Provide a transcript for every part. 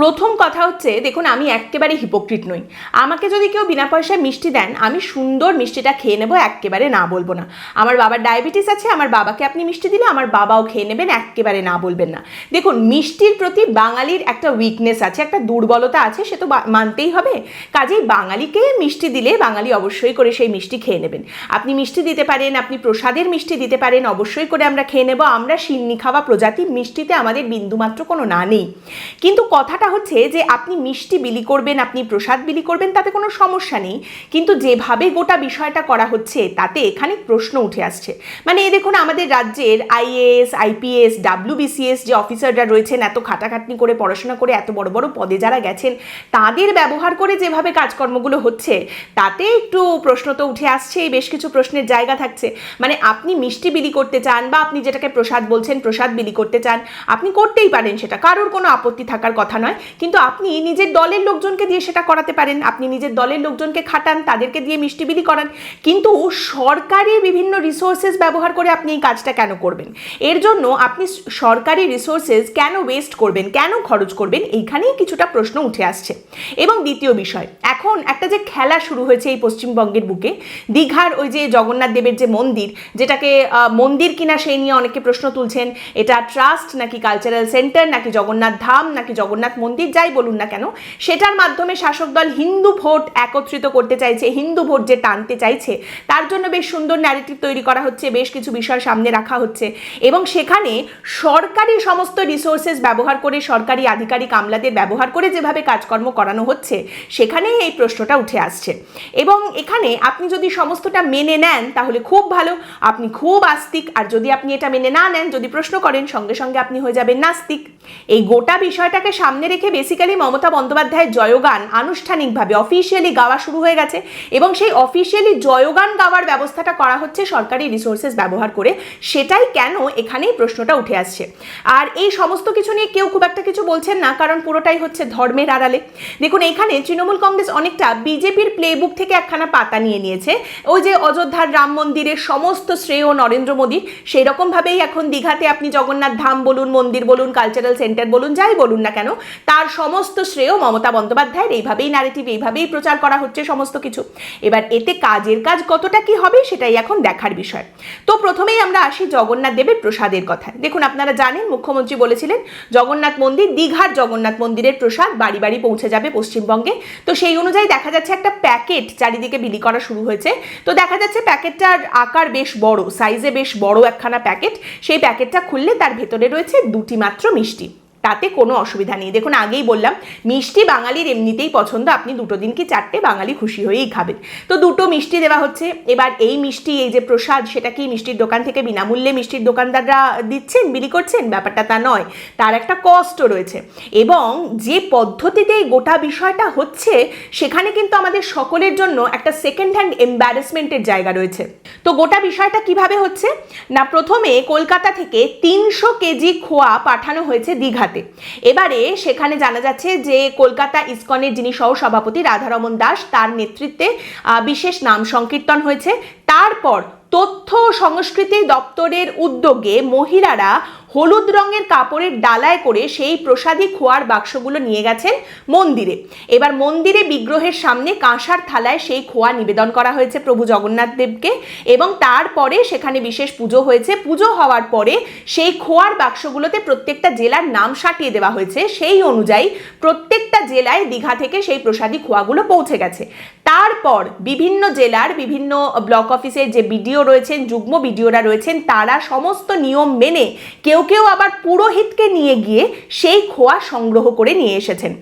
প্রথম কথা হচ্ছে, দেখুন, আমি একেবারে হিপোক্রিট নই। আমাকে যদি কেউ বিনা পয়সায় মিষ্টি দেন, আমি সুন্দর মিষ্টিটা খেয়ে নেব একেবারে না বলব না। আমার বাবার ডায়াবেটিস আছে, আমার বাবাকে আপনি মিষ্টি দিলে আমার বাবাও খেয়ে নেবেন একেবারে না বলবেন না। দেখুন, মিষ্টির প্রতি বাঙালির একটা উইকনেস আছে, একটা দুর্বলতা আছে, সে তো মানতেই হবে। কাজেই বাঙালিকে মিষ্টি দিলে বাঙালি অবশ্যই করে সেই মিষ্টি খেয়ে নেবেন। আপনি মিষ্টি দিতে পারেন, আপনি প্রসাদের মিষ্টি দিতে পারেন, অবশ্যই করে আমরা খেয়ে নেব। আমরা সিন্নি খাওয়া প্রজাতির মিষ্টিতে আমাদের বিন্দুমাত্র কোনো না নেই। কিন্তু কথাটা হচ্ছে যে আপনি মিষ্টি বিলি করবেন, আপনি প্রসাদ বিলি করবেন, তাতে কোনো সমস্যা নেই। কিন্তু যেভাবে গোটা বিষয়টা করা হচ্ছে, তাতে এখানে প্রশ্ন উঠে আসছে। মানে এই দেখুন, আমাদের রাজ্যের আইএএস আইপিএস ডাব্লিউবিসিএস যে অফিসাররা রয়েছেন, এত খাটাখাটনি করে, পড়াশোনা করে, এত বড় বড় পদে যারা গেছেন, তাদের ব্যবহার করে যেভাবে কাজকর্মগুলো হচ্ছে, তাতে একটু প্রশ্ন তো উঠে আসছেই, বেশ কিছু প্রশ্নের জায়গা থাকছে। মানে আপনি মিষ্টি বিলি করতে চান বা আপনি যেটাকে প্রসাদ বলছেন, প্রসাদ বিলি করতে চান, আপনি করতেই পারেন সেটা। কারোর কোনো আপত্তি থাকার কথা নয়। কিন্তু আপনি নিজের দলের লোকজনকে দিয়ে সেটা করাতে পারেন। আপনি নিজের দলের লোকজনকে খাটান, তাদেরকে দিয়ে মিষ্টি বিলি করান। কিন্তু সরকারি বিভিন্ন রিসোর্সেস ব্যবহার করে আপনি এই কাজটা কেন করবেন? এর জন্য আপনি সরকারি রিসোর্সেস কেন ওয়েস্ট করবেন, কেন খরচ করবেন, এইখানেই কিছুটা প্রশ্ন উঠে আসছে। এবং দ্বিতীয় বিষয়, এখন একটা যে খেলা শুরু হয়েছে এই পশ্চিমবঙ্গের বুকে, দীঘার ওই যে জগন্নাথ দেবের যে মন্দির, যেটাকে মন্দির কিনা সেই নিয়ে অনেকে প্রশ্ন তুলছেন। এটা ট্রাস্ট নাকি কালচারাল সেন্টার নাকি জগন্নাথ ধাম, নাকি জগন্নাথ মন্দির যাই বলুন না কেন, সেটার মাধ্যমে শাসক দল হিন্দু ভোট একত্রিত করতে চাইছে, হিন্দু ভোট যে টানতে চাইছে, তার জন্য বেশ সুন্দর ন্যারেটিভ তৈরি করা হচ্ছে, বেশ কিছু বিষয় সামনে রাখা হচ্ছে এবং সেখানে সরকারি সমস্ত রিসোর্সেস ব্যবহার করে, সরকারি আধিকারিক আমলাদের ব্যবহার করে যেভাবে কাজকর্ম করানো হচ্ছে, সেখানেই এই প্রশ্নটা উঠে আসছে। এবং এখানে আপনি যদি সমস্তটা মেনে নেন, তাহলে খুব ভালো, আপনি খুব আস্তিক, আর যদি আপনি এটা মেনে না নেন, যদি প্রশ্ন করেন, সঙ্গে সঙ্গে আপনি হয়ে যাবেন নাস্তিক। এই গোটা বিষয়টাকে সামনে রেখে বেসিক্যালি মমতা বন্দ্যোপাধ্যায়ের জয়গান আনুষ্ঠানিকভাবে অফিসিয়ালি গাওয়া শুরু হয়ে গেছে এবং সেই অফিসিয়ালি জয়গান গাওয়ার ব্যবস্থাটা করা হচ্ছে সরকারি রিসোর্সেস ব্যবহার করে। সেটাই কেন এখানেই প্রশ্নটা উঠে আসছে। আর এই সমস্ত কিছু নিয়ে কেউ খুব একটা কিছু বলছেন না, কারণ পুরোটাই হচ্ছে ধর্মের আড়ালে। দেখুন, এখানে তৃণমূল কংগ্রেস অনেকটা বিজেপির প্লেবুক থেকে একখানা পাতা নিয়ে নিয়েছে। ওই যে অযোধ্যার রাম মন্দিরের সমস্ত শ্রেয় নরেন্দ্র মোদী সেই রকমভাবেই এখন দীঘাতে আপনি জগন্নাথ ধাম বলুন, মন্দির বলুন কালচারাল সেন্টার বলুন, যাই বলুন না কেন তার সমস্ত শ্রেয় মমতা বন্দ্যোপাধ্যায়ের। এইভাবেই ন্যারেটিভ এইভাবেই প্রচার করা হচ্ছে সমস্ত কিছু। এবার এতে কাজের কাজ কতটা কি হবে সেটাই এখন দেখার বিষয়। তো প্রথমেই আমরা আসি জগন্নাথ দেবের প্রসাদের কথায়। দেখুন, আপনারা জানেন, মুখ্যমন্ত্রী বলেছিলেন, জগন্নাথ মন্দির, দীঘার জগন্নাথ মন্দিরের প্রসাদ বাড়ি বাড়ি পৌঁছে যাবে পশ্চিমবঙ্গে। তো সেই অনুযায়ী দেখা যাচ্ছে একটা প্যাকেট চারিদিকে বিলি করা শুরু হয়েছে। তো দেখা যাচ্ছে প্যাকেটটার আকার বেশ বড় সাইজে বেশ বড় একখানা প্যাকেট। সেই প্যাকেটটা খুললে তার ভেতরে রয়েছে দুটি মাত্র মিষ্টি। তাতে কোনো অসুবিধা নেই। দেখুন, আগেই বললাম, মিষ্টি বাঙালির এমনিতেই পছন্দ। আপনি দুটো দিন কি চারটে বাঙালি খুশি হয়েই খাবেন। তো দুটো মিষ্টি দেওয়া হচ্ছে। এবার এই মিষ্টি, এই যে প্রসাদ, সেটা কি মিষ্টির দোকান থেকে বিনামূল্যে মিষ্টির দোকানদাররা দিচ্ছেন, বিলি করছেন? ব্যাপারটা তা নয়। তার একটা কস্টও রয়েছে। এবং যে পদ্ধতিতে এই গোটা বিষয়টা হচ্ছে, সেখানে কিন্তু আমাদের সকলের জন্য একটা সেকেন্ড হ্যান্ড এম্বারেসমেন্টের জায়গা রয়েছে। তো গোটা বিষয়টা কীভাবে হচ্ছে? না, প্রথমে কলকাতা থেকে তিনশো কেজি খোয়া পাঠানো হয়েছে দীঘাতে এবারে সেখানে জানা যাচ্ছে যে কলকাতা ইসকনের যিনি সহসভাপতি রাধারমন দাস, তার নেতৃত্বে বিশেষ নাম সংকীর্তন হয়েছে। তারপর তথ্য সংস্কৃতি দপ্তরের উদ্যোগে মহিলারা হলুদ রঙের কাপড়ের ডালায় করে সেই প্রসাদী খোয়ার বাক্সগুলো নিয়ে গেছেন মন্দিরে। এবার মন্দিরে বিগ্রহের সামনে কাঁসার থালায় সেই খোয়া নিবেদন করা হয়েছে প্রভু জগন্নাথ দেবকে এবং তারপরে সেখানে বিশেষ পুজো হয়েছে। পুজো হওয়ার পরে সেই খোয়ার বাক্সগুলোতে প্রত্যেকটা জেলার নাম সাটিয়ে দেওয়া হয়েছে। সেই অনুযায়ী প্রত্যেকটা জেলায় দীঘা থেকে সেই প্রসাদী খোয়াগুলো পৌঁছে গেছে। তারপর বিভিন্ন জেলার বিভিন্ন ব্লক অফিসের যে বিডিও রয়েছেন, যুগ্ম বিডিওরা রয়েছেন, তারা সমস্ত নিয়ম মেনে কেউ কেউ আবার পুরোহিতকে নিয়ে গিয়ে সেই খোয়া সংগ্রহ করে নিয়ে এসেছেন।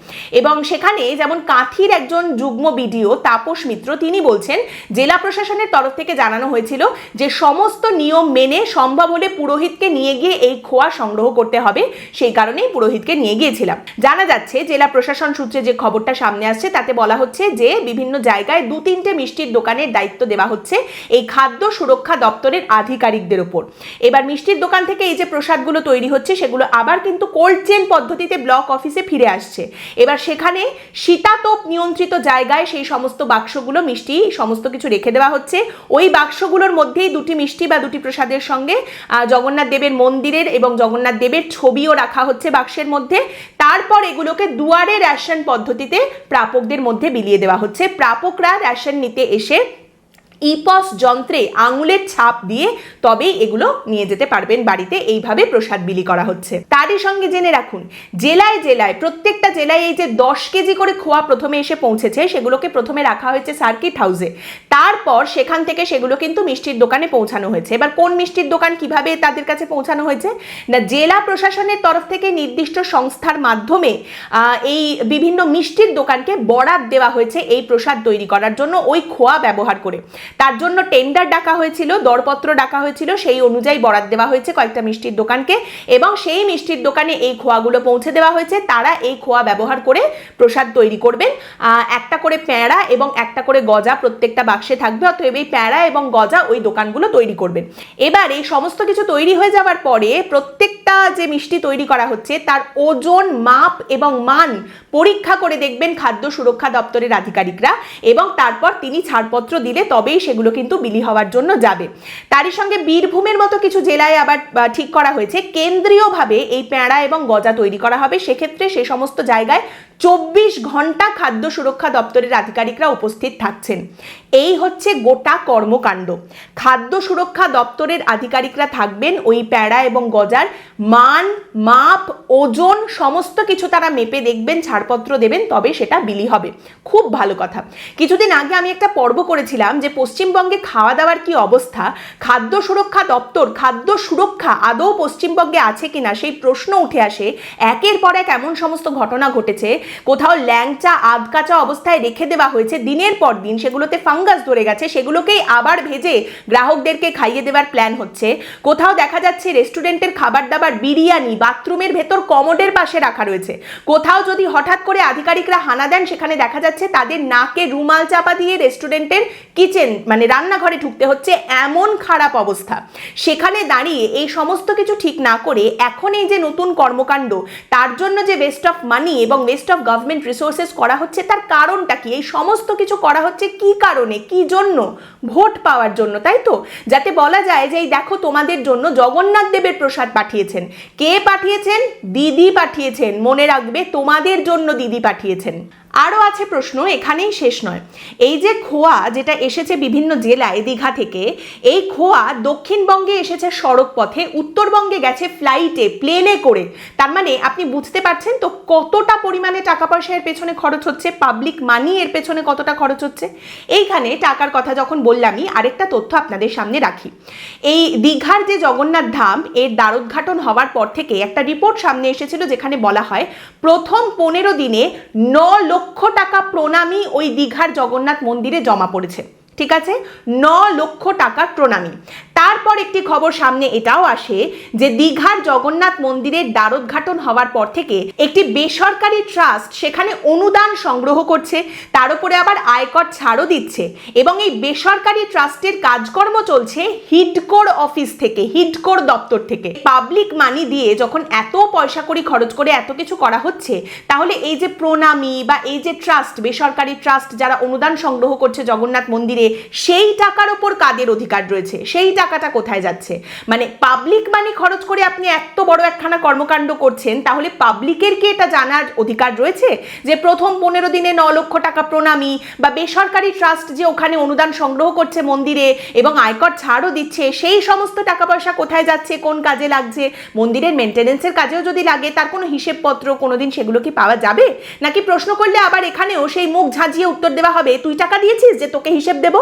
এবং সেখানে যেমন কাঁথির একজন যুগ্ম বিডিও তাপস মিত্র, তিনি বলছেন, জেলা প্রশাসনের তরফ থেকে জানানো হয়েছিল যে সমস্ত নিয়ম মেনে সম্ভব হলে পুরোহিতকে নিয়ে গিয়ে এই খোয়া সংগ্রহ করতে হবে, সেই কারণেই পুরোহিতকে নিয়ে গিয়েছিলাম। জানা যাচ্ছে, জেলা প্রশাসন সূত্রে যে খবরটা সামনে আসছে, তাতে বলা হচ্ছে যে বিভিন্ন জায়গায় দু তিনটে মিষ্টির দোকানের দায়িত্ব দেওয়া হচ্ছে এই খাদ্য সুরক্ষা দপ্তরের আধিকারিকদের ওপর। এবার মিষ্টির দোকান থেকে এই যে প্রসাদগুলো তৈরি হচ্ছে, সেগুলো আবার কিন্তু কোল্ড চেন পদ্ধতিতে ব্লক অফিসে ফিরে আসছে। এবার সেখানে শীতাতপ নিয়ন্ত্রিত জায়গায় সেই সমস্ত বাক্সগুলো, মিষ্টি, সমস্ত কিছু রেখে দেওয়া হচ্ছে। ওই বাক্সগুলোর মধ্যেই দুটি মিষ্টি বা দুটি প্রসাদের সঙ্গে জগন্নাথ দেবের মন্দিরের এবং জগন্নাথ দেবের ছবিও রাখা হচ্ছে বাক্সের মধ্যে। তারপর এগুলোকে দুয়ারে রেশন পদ্ধতিতে প্রাপকদের মধ্যে বিলিয়ে দেওয়া হচ্ছে। প্রাপকরা রেশন নিতে এসে ইপস যন্ত্রে আঙুলের ছাপ দিয়ে তবেই এগুলো নিয়ে যেতে পারবেন বাড়িতে। এইভাবে প্রসাদ বিলি করা হচ্ছে। তারই সঙ্গে জেনে রাখুন, জেলায় জেলায়, প্রত্যেকটা জেলায় এই যে দশ কেজি করে খোয়া প্রথমে এসে পৌঁছেছে, সেগুলোকে প্রথমে রাখা হয়েছে সার্কিট হাউসে। তারপর সেখান থেকে সেগুলো কিন্তু মিষ্টির দোকানে পৌঁছানো হয়েছে। এবার কোন মিষ্টির দোকান কীভাবে তাদের কাছে পৌঁছানো হয়েছে? না, জেলা প্রশাসনের তরফ থেকে নির্দিষ্ট সংস্থার মাধ্যমে এই বিভিন্ন মিষ্টির দোকানকে বরাদ দেওয়া হয়েছে এই প্রসাদ তৈরি করার জন্য ওই খোয়া ব্যবহার করে। তার জন্য টেন্ডার ডাকা হয়েছিল, দরপত্র ডাকা হয়েছিল, সেই অনুযায়ী বরাদ দেওয়া হয়েছে কয়েকটা মিষ্টির দোকানকে এবং সেই মিষ্টির দোকানে এই খোয়াগুলো পৌঁছে দেওয়া হয়েছে। তারা এই খোয়া ব্যবহার করে প্রসাদ তৈরি করবেন। একটা করে প্যাঁড়া এবং একটা করে গজা প্রত্যেকটা বাক্সে থাকবে, অতএব এই প্যাঁড়া এবং গজা ওই দোকানগুলো তৈরি করবেন। এবার এই সমস্ত কিছু তৈরি হয়ে যাওয়ার পরে প্রত্যেকটা যে মিষ্টি তৈরি করা হচ্ছে, তার ওজন, মাপ এবং মান পরীক্ষা করে দেখবেন খাদ্য সুরক্ষা দপ্তরের আধিকারিকরা এবং তারপর তিনি ছাড়পত্র দিলে তবেই সেগুলো কিন্তু বিলি হওয়ার জন্য যাবে। তারই সঙ্গে বীরভূমের মতো কিছু জেলায় আবার ঠিক করা হয়েছে। কেন্দ্রীয়ভাবে এই প্যাঁড়া এবং গজা তৈরি করা হবে। সেক্ষেত্রে সে সমস্ত জায়গায় চব্বিশ ঘণ্টা খাদ্য সুরক্ষা দপ্তরের আধিকারিকরা উপস্থিত থাকছেন। এই হচ্ছে গোটা কর্মকাণ্ড। খাদ্য সুরক্ষা দপ্তরের আধিকারিকরা থাকবেন ওই প্যাড়া এবং গজার। মান, মাপ, ওজন সমস্ত কিছু তারা মেপে দেখবেন, ছাড়পত্র দেবেন, তবে সেটা বিলি হবে। খুব ভালো কথা। কিছুদিন আগে আমি একটা পর্ব করেছিলাম যে পশ্চিমবঙ্গে খাওয়া দাওয়ার কি অবস্থা, খাদ্য সুরক্ষা দপ্তর, খাদ্য সুরক্ষা আদৌ পশ্চিমবঙ্গে আছে কিনা সেই প্রশ্ন উঠে আসে। একের পর এক এমন সমস্ত ঘটনা ঘটেছে কোথাও ল্যাংচা, আধকাচা অবস্থায় রেখে দেওয়া হয়েছে। দিনের পর দিন সেগুলোতে ফাঙ্গাস ধরে গেছে। সেগুলোকেই আবার ভেজে গ্রাহকদেরকে খাইয়ে দেওয়ার প্ল্যান হচ্ছে। কোথাও দেখা যাচ্ছে রেস্টুরেন্টের খাবার দাবার বিরিয়ানি, বাথরুমের ভেতর কমোডের পাশে রাখা রয়েছে। কোথাও যদি হঠাৎ করে আধিকারিকরা হানা দেন, সেখানে দেখা যাচ্ছে তাদের নাকে রুমাল চাপা দিয়ে রেস্টুরেন্টের কিচেন মানে রান্নাঘরে ঢুকতে হচ্ছে এমন খারাপ অবস্থা। সেখানে দাঁড়িয়ে এই সমস্ত কিছু ঠিক না করে এখন এই যে নতুন কর্মকাণ্ড, তার জন্য যে ওয়েস্ট অফ মানি এবং ওয়েস্ট অফ গভর্নমেন্ট রিসোর্সেস করা হচ্ছে, তার কারণটা কি? এই সমস্ত কিছু করা হচ্ছে কি কারণে? কি জন্য? ভোট পাওয়ার জন্য, তাই তো? যাতে বলা যায় যে, এই দেখো তোমাদের জন্য জগন্নাথ দেবের প্রসাদ পাঠিয়েছেন। কে পাঠিয়েছেন? দিদি পাঠিয়েছেন। মনে রাখবে, তোমাদের জন্য দিদি পাঠিয়েছেন। আরও আছে প্রশ্ন, এখানেই শেষ নয়। এই যে খোয়া যেটা এসেছে বিভিন্ন জেলায় দীঘা থেকে, এই খোয়া দক্ষিণবঙ্গে এসেছে সড়ক পথে উত্তরবঙ্গে গেছে ফ্লাইটে প্লেনে করে। তার মানে আপনি বুঝতে পারছেন তো কতটা পরিমাণে টাকা পয়সা এর পেছনে খরচ হচ্ছে পাবলিক মানি এর পেছনে কতটা খরচ হচ্ছে? এইখানে টাকার কথা যখন বললামই, আরেকটা তথ্য আপনাদের সামনে রাখি। এই দীঘার যে জগন্নাথ ধাম, এর দ্বারোদ্ঘাটন হওয়ার পর থেকে একটা রিপোর্ট সামনে এসেছিল যেখানে বলা হয়, প্রথম পনেরো দিনে ন লক্ষ টাকা প্রণামী ওই দীঘার জগন্নাথ মন্দিরে জমা পড়েছে। ঠিক আছে? ন লক্ষ টাকার প্রণামী। তারপর একটি খবর সামনে এটাও আসে যে দীঘার জগন্নাথ মন্দিরের দ্বারোদ্ঘাটন হওয়ার পর থেকে একটি বেসরকারি ট্রাস্ট সেখানে অনুদান সংগ্রহ করছে, তার উপরে আবার আয়কর ছাড়ও দিচ্ছে এবং এই বেসরকারি ট্রাস্টের কাজকর্ম চলছে হিডকোর অফিস থেকে হিডকোর দপ্তর থেকে। পাবলিক মানি দিয়ে যখন এত পয়সা করি খরচ করে এত কিছু করা হচ্ছে, তাহলে এই যে প্রণামী বা এই যে ট্রাস্ট, বেসরকারি ট্রাস্ট যারা অনুদান সংগ্রহ করছে জগন্নাথ মন্দিরে সেই টাকার ওপর কাদের অধিকার রয়েছে? সেই টাকাটা কোথায় যাচ্ছে? মানে পাবলিক মানি খরচ করে আপনি এত বড় একখানা কর্মকাণ্ড করছেন, তাহলে পাবলিকের কি এটা জানার অধিকার রয়েছে? যে প্রথম পনেরো দিনে ন লক্ষ টাকা প্রণামী বা বেসরকারি ট্রাস্ট যে ওখানে অনুদান সংগ্রহ করছে মন্দিরে এবং আয়কর ছাড়ও দিচ্ছে, সেই সমস্ত টাকা পয়সা কোথায় যাচ্ছে? কোন কাজে লাগছে? মন্দিরের মেনটেনেন্সের কাজেও যদি লাগে, তার কোনো হিসেবপত্র কোনোদিন সেগুলো কি পাওয়া যাবে? নাকি প্রশ্ন করলে আবার এখানেও সেই মুখ ঝাঁঝিয়ে উত্তর দেওয়া হবে, তুই টাকা দিয়েছিস যে তোকে হিসেব দেবো?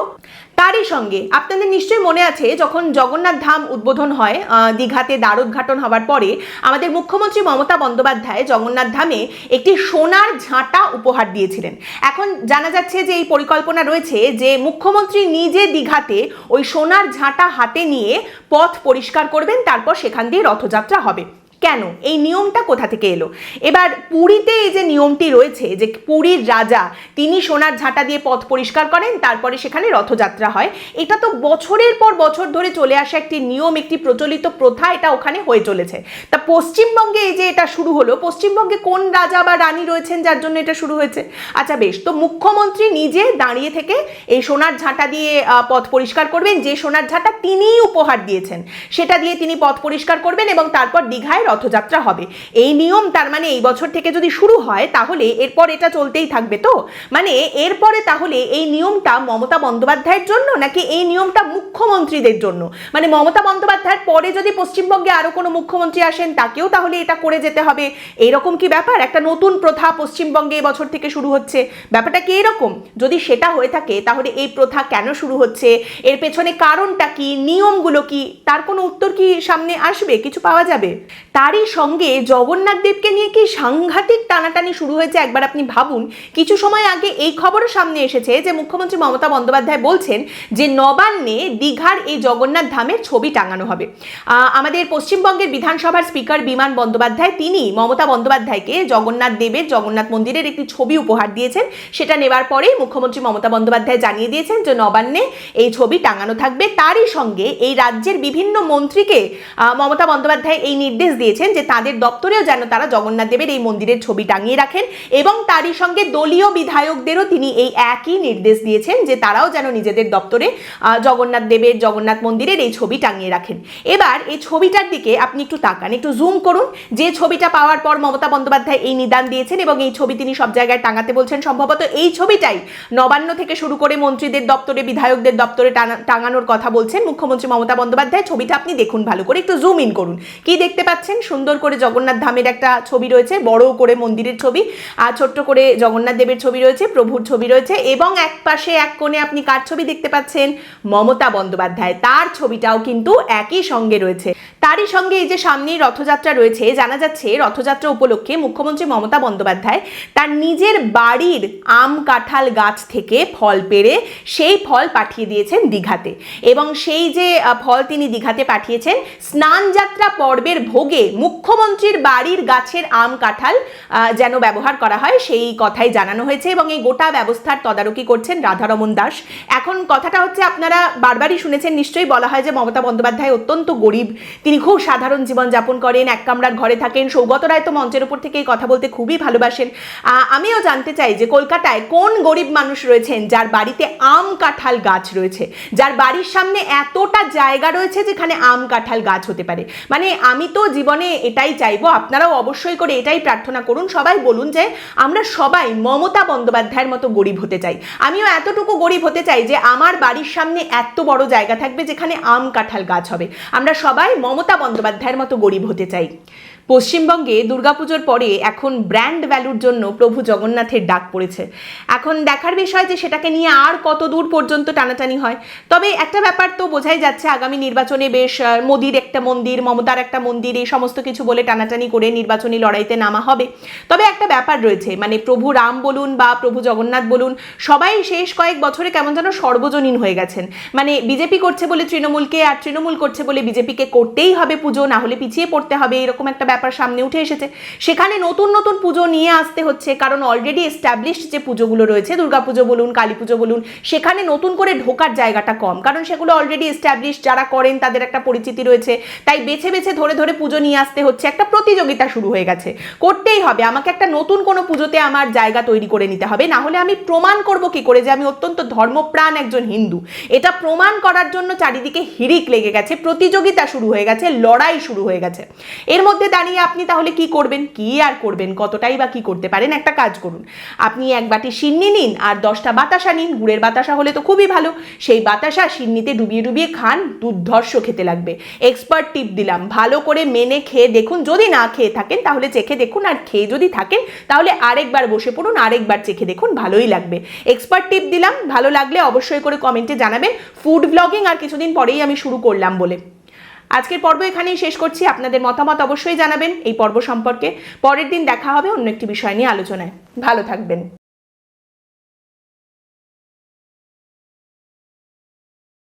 তারই সঙ্গে আপনাদের নিশ্চয়ই মনে আছে, যখন জগন্নাথ ধাম উদ্বোধন হয় দীঘাতে দ্বারোদ্ঘাটন হওয়ার পরে, আমাদের মুখ্যমন্ত্রী মমতা বন্দ্যোপাধ্যায় জগন্নাথ ধামে একটি সোনার ঝাঁটা উপহার দিয়েছিলেন। এখন জানা যাচ্ছে যে, এই পরিকল্পনা রয়েছে যে, মুখ্যমন্ত্রী নিজে দীঘাতে ওই সোনার ঝাঁটা হাতে নিয়ে পথ পরিষ্কার করবেন, তারপর সেখান দিয়ে রথযাত্রা হবে। কেন? এই নিয়মটা কোথা থেকে এলো? এবার পুরীতে এই যে নিয়মটি রয়েছে যে পুরীর রাজা, তিনি সোনার ঝাঁটা দিয়ে পথ পরিষ্কার করেন, তারপরে সেখানে রথযাত্রা হয়। এটা তো বছরের পর বছর ধরে চলে আসা একটি নিয়ম, একটি প্রচলিত প্রথা, এটা ওখানে হয়ে চলেছে। তা পশ্চিমবঙ্গে এই যে এটা শুরু হলো, পশ্চিমবঙ্গে কোন রাজা বা রানী রয়েছেন যার জন্য এটা শুরু হয়েছে? আচ্ছা বেশ, তো মুখ্যমন্ত্রী নিজে দাঁড়িয়ে থেকে এই সোনার ঝাঁটা দিয়ে পথ পরিষ্কার করবেন, যে সোনার ঝাঁটা তিনিই উপহার দিয়েছেন, সেটা দিয়ে তিনি পথ পরিষ্কার করবেন এবং তারপর দীঘায় রথযাত্রা হবে। এই নিয়ম তার মানে এই বছর থেকে যদি শুরু হয়, তাহলে এরপর এটা চলতেই থাকবে তো? মানে এরপরে তাহলে এই নিয়মটা মমতা বন্দ্যোপাধ্যায়ের জন্য নাকি এই নিয়মটা মুখ্যমন্ত্রীদের জন্য? মানে মমতা বন্দ্যোপাধ্যায়ের পরে যদি পশ্চিমবঙ্গে আরও কোনো মুখ্যমন্ত্রী আসেন, তাকেও তাহলে এটা করে যেতে হবে। এইরকম কি ব্যাপার? একটা নতুন প্রথা পশ্চিমবঙ্গে এবছর থেকে শুরু হচ্ছে। ব্যাপারটা কি এরকম? যদি সেটা হয়ে থাকে, তাহলে এই প্রথা কেন শুরু হচ্ছে? এর পেছনে কারণটা কি? নিয়মগুলো কি? তার কোনো উত্তর কি সামনে আসবে? কিছু পাওয়া যাবে? তারই সঙ্গে জগন্নাথ দেবকে নিয়ে কি সাংঘাতিক টানাটানি শুরু হয়েছে একবার আপনি ভাবুন? কিছু সময় আগে এই খবরও সামনে এসেছে যে মুখ্যমন্ত্রী মমতা বন্দ্যোপাধ্যায় বলছেন যে নবান্নে দীঘার এই জগন্নাথ ধামের ছবি টাঙানো হবে। আমাদের পশ্চিমবঙ্গের বিধানসভার স্পিকার বিমান বন্দ্যোপাধ্যায়, তিনি মমতা বন্দ্যোপাধ্যায়কে জগন্নাথ দেবের, জগন্নাথ মন্দিরের একটি ছবি উপহার দিয়েছেন। সেটা নেবার পরেই মুখ্যমন্ত্রী মমতা বন্দ্যোপাধ্যায় জানিয়ে দিয়েছেন যে নবান্নে এই ছবি টাঙানো থাকবে। তারই সঙ্গে এই রাজ্যের বিভিন্ন মন্ত্রীকে মমতা বন্দ্যোপাধ্যায় এই নির্দেশ দিয়েছেন যে তাদের দপ্তরেও যেন তারা জগন্নাথ দেবের এই মন্দিরের ছবি টাঙিয়ে রাখেন এবং তারই সঙ্গে দলীয় বিধায়কদেরও তিনি এই একই নির্দেশ দিয়েছেন যে তারাও যেন নিজেদের দপ্তরে জগন্নাথ দেবের, জগন্নাথ মন্দিরের এই ছবি টাঙিয়ে রাখেন। এবার এই ছবিটার দিকে আপনি একটু তাকান, একটু জুম করুন। যে ছবিটা পাওয়ার পর মমতা বন্দ্যোপাধ্যায় এই নিদান দিয়েছেন এবং এই ছবি তিনি সব জায়গায় টাঙাতে বলছেন। সম্ভবত এই ছবিটাই নবান্ন থেকে শুরু করে মন্ত্রীদের দপ্তরে, বিধায়কদের দপ্তরে টাঙানোর কথা বলছেন মুখ্যমন্ত্রী মমতা বন্দ্যোপাধ্যায়। ছবিটা আপনি দেখুন ভালো করে, একটু জুম ইন করুন। কি দেখতে পাচ্ছেন? সুন্দর করে জগন্নাথ ধামের একটা ছবি রয়েছে, বড় করে মন্দিরের ছবি, আর ছোট্ট করে জগন্নাথ দেবের ছবি রয়েছে, প্রভুর ছবি রয়েছে, এবং এক পাশে, এক কোণে আপনি কার ছবি দেখতে পাচ্ছেন? মমতা বন্দ্যোপাধ্যায়। তার ছবিটাও কিন্তু একই সঙ্গে রয়েছে। তারই সঙ্গে এই যে সামনেই রথযাত্রা রয়েছে, জানা যাচ্ছে রথযাত্রা উপলক্ষে মুখ্যমন্ত্রী মমতা বন্দ্যোপাধ্যায় তার নিজের বাড়ির আম কাঁঠাল গাছ থেকে ফল পেড়ে সেই ফল পাঠিয়ে দিয়েছেন দীঘাতে। এবং সেই যে ফল তিনি দীঘাতে পাঠিয়েছেন স্নান যাত্রা পর্বের ভোগে মুখ্যমন্ত্রীর বাড়ির গাছের আম কাঁঠাল যেন ব্যবহার করা হয় সেই কথাই জানানো হয়েছে এবং এই গোটা ব্যবস্থার তদারকি করছেন রাধারমন দাস। এখন কথাটা হচ্ছে, আপনারা বারবারই শুনেছেন, নিশ্চয়ই বলা হয় যে মমতা বন্দ্যোপাধ্যায় অত্যন্ত গরিব। তিনি খুব সাধারণ জীবন যাপন করেন, এক কামরার ঘরে থাকেন, সৌগত রায় তো মঞ্চের উপর থেকে এই কথা বলতে খুবই ভালোবাসেন। আমিও জানতে চাই যে কলকাতায় কোন গরিব মানুষ রয়েছেন যার বাড়িতে আম কাঁঠাল গাছ রয়েছে? যার বাড়ির সামনে এতটা জায়গা রয়েছে যেখানে আম কাঁঠাল গাছ হতে পারে? মানে আমি তো জীবনে এটাই চাইব, আপনারাও অবশ্যই করে এটাই প্রার্থনা করুন। সবাই বলুন যে আমরা সবাই মমতা বন্দ্যোপাধ্যায়ের মতো গরিব হতে চাই। আমিও এতটুকু গরিব হতে চাই যে আমার বাড়ির সামনে এত বড় জায়গা থাকবে যেখানে আম কাঁঠাল গাছ হবে। আমরা সবাই মমতা বন্দ্যোপাধ্যায়ের মতো গরিব হতে চাই। পশ্চিমবঙ্গে দুর্গাপুজোর পরে এখন ব্র্যান্ড ভ্যালুর জন্য প্রভু জগন্নাথের ডাক পড়েছে। এখন দেখার বিষয় যে সেটাকে নিয়ে আর কত দূর পর্যন্ত টানাটানি হয়, তবে একটা ব্যাপার তো বোঝাই যাচ্ছে, আগামী নির্বাচনে বেশ মোদির একটা মন্দির, মমতার একটা মন্দির, এই সমস্ত কিছু বলে টানাটানি করে নির্বাচনী লড়াইতে নামা হবে। তবে একটা ব্যাপার রয়েছে মানে প্রভু রাম বলুন বা প্রভু জগন্নাথ বলুন, সবাই শেষ কয়েক বছরে কেমন যেন সর্বজনীন হয়ে গেছেন। মানে বিজেপি করছে বলে তৃণমূলকে আর তৃণমূল করছে বলে বিজেপিকে করতেই হবে পুজো, না হলে পিছিয়ে পড়তে হবে, এরকম একটা ব্যাপার সামনে উঠে এসেছে। সেখানে নতুন নতুন পুজো নিয়ে আসতে হচ্ছে, কারণ অলরেডি এস্টাবলিশড যে পুজোগুলো রয়েছে, দুর্গাপুজো বলুন কালী পুজো বলুন, সেখানে নতুন করে ঢোকার জায়গাটা কম। কারণ সেগুলো অলরেডি এস্টাবলিশ যারা করেন তাদের একটা পরিচিতি রয়েছে। তাই বেছে বেছে ধরে ধরে পুজো নিয়ে আসতে হচ্ছে। একটা প্রতিযোগিতা শুরু হয়ে গেছে। করতেই হবে। আমাকে একটা নতুন কোনো পুজোতে আমার জায়গা তৈরি করে নিতে হবে। না হলে আমি প্রমাণ করব কি করে যে আমি অত্যন্ত ধর্মপ্রাণ একজন হিন্দু। এটা প্রমাণ করার জন্য চারিদিকে হিরিক লেগে গেছে। প্রতিযোগিতা শুরু হয়ে গেছে। লড়াই শুরু হয়ে গেছে। এর মধ্যে দাঁড়িয়ে আপনি তাহলে কি করবেন? কি আর করবেন? কতটাই বা কি করতে পারেন? একটা কাজ করুন। আপনি এক বাটি সিন্নি নিন আর দশটা বাতাসা নিন। গুড়ের বাতাসা হলে তো খুবই ভালো। সেই বাতাসা সিন্নিতে ডুবিয়ে ডুবিয়ে খান, দুর্ধর্ষ খেতে লাগবে। এক্সপার্ট টিপ দিলাম। ভালো করে মেনে খেয়ে দেখুন। যদি না খেয়ে থাকেন, তাহলে চেখে দেখুন। আর খেয়ে যদি থাকেন, তাহলে আরেকবার বসে পড়ুন, আরেকবার চেখে দেখুন। ভালোই লাগবে। এক্সপার্ট টিপ দিলাম। ভালো লাগলে অবশ্যই করে কমেন্টে জানাবেন। ফুড ব্লগিং আর কিছুদিন পরেই আমি শুরু করলাম বলে। আজকের পর্ব এখানেই শেষ করছি। আপনাদের মতামত অবশ্যই জানাবেন এই পর্ব সম্পর্কে। পরের দিন দেখা হবে অন্য একটি বিষয় নিয়ে আলোচনায়। ভালো থাকবেন।